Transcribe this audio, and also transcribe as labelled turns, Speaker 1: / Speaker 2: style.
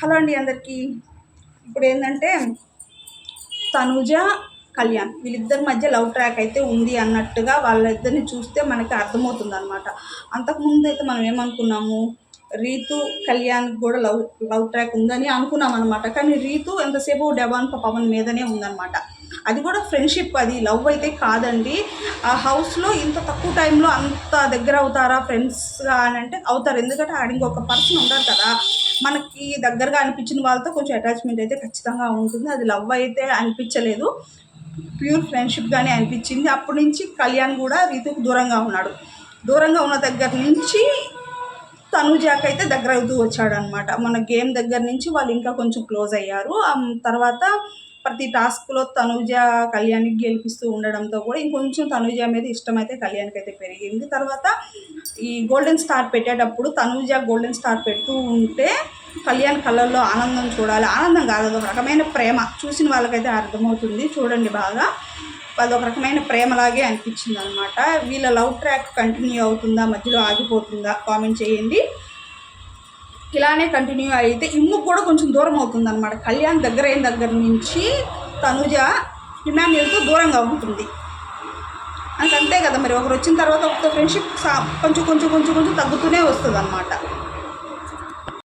Speaker 1: Hello అండి అందరికీ. ఇప్పుడు ఏంటంటే తనుజ కళ్యాణ్ వీళ్ళిద్దరి మధ్య లవ్ ట్రాక్ అయితే ఉంది అన్నట్టుగా వాళ్ళిద్దరిని చూస్తే మనకి అర్థమవుతుంది అనమాట అంతకుముందు అయితే మనం ఏమనుకున్నాము రీతు కళ్యాణ్ కూడా లవ్ లవ్ ట్రాక్ ఉందని అనుకున్నాం అనమాట కానీ రీతు ఎంతసేపు డెవాన్ పవన్ మీదనే ఉందన్నమాట. అది కూడా ఫ్రెండ్షిప్ అది లవ్ అయితే కాదండి. ఆ హౌస్లో ఇంత తక్కువ టైంలో అంత దగ్గర అవుతారా ఫ్రెండ్స్గా అని అంటే అవుతారు. ఎందుకంటే ఆడ ఇంకొక పర్సన్ ఉంటారు కదా. మనకి దగ్గరగా అనిపించిన వాళ్ళతో కొంచెం అటాచ్మెంట్ అయితే ఖచ్చితంగా ఉంటుంది. అది లవ్ అయితే అనిపించలేదు. ప్యూర్ ఫ్రెండ్షిప్గానే అనిపించింది. అప్పటి నుంచి కళ్యాణ్ కూడా రీతుకు దూరంగా ఉన్నాడు. దూరంగా ఉన్న దగ్గర నుంచి తనుజాకి అయితే దగ్గర అవుతూ వచ్చాడనమాట మన గేమ్ దగ్గర నుంచి వాళ్ళు ఇంకా కొంచెం క్లోజ్ అయ్యారు. తర్వాత ప్రతి టాస్క్లో తనుజ కళ్యాణ్కి గెలిపిస్తూ ఉండడంతో కూడా ఇంకొంచెం తనుజ మీద ఇష్టం అయితే కళ్యాణ్కి అయితే పెరిగింది. తర్వాత ఈ గోల్డెన్ స్టార్ పెట్టేటప్పుడు తనుజ గోల్డెన్ స్టార్ పెడుతూ ఉంటే కళ్యాణ్ కళ్ళల్లో ఆనందం చూడాలి. ఆనందం కాదు అదొక రకమైన ప్రేమ. చూసిన వాళ్ళకైతే అర్థమవుతుంది. చూడండి బాగా. అదొక రకమైన ప్రేమలాగే అనిపించింది అనమాట వీళ్ళ లవ్ ట్రాక్ కంటిన్యూ అవుతుందా? మధ్యలో ఆగిపోతుందా? కామెంట్ చేయండి. ఇలానే కంటిన్యూ అయితే ఇమ్ముకు కూడా కొంచెం దూరం అవుతుంది అనమాట కళ్యాణ్ దగ్గర అయిన దగ్గర నుంచి తనుజ ఇమాన్యుల్తో దూరంగా ఉంటుంది. అంత అంతే కదా మరి ఒకరు వచ్చిన తర్వాత ఒక ఫ్రెండ్షిప్ కొంచెం కొంచెం కొంచెం కొంచెం తగ్గుతూనే వస్తుంది అనమాట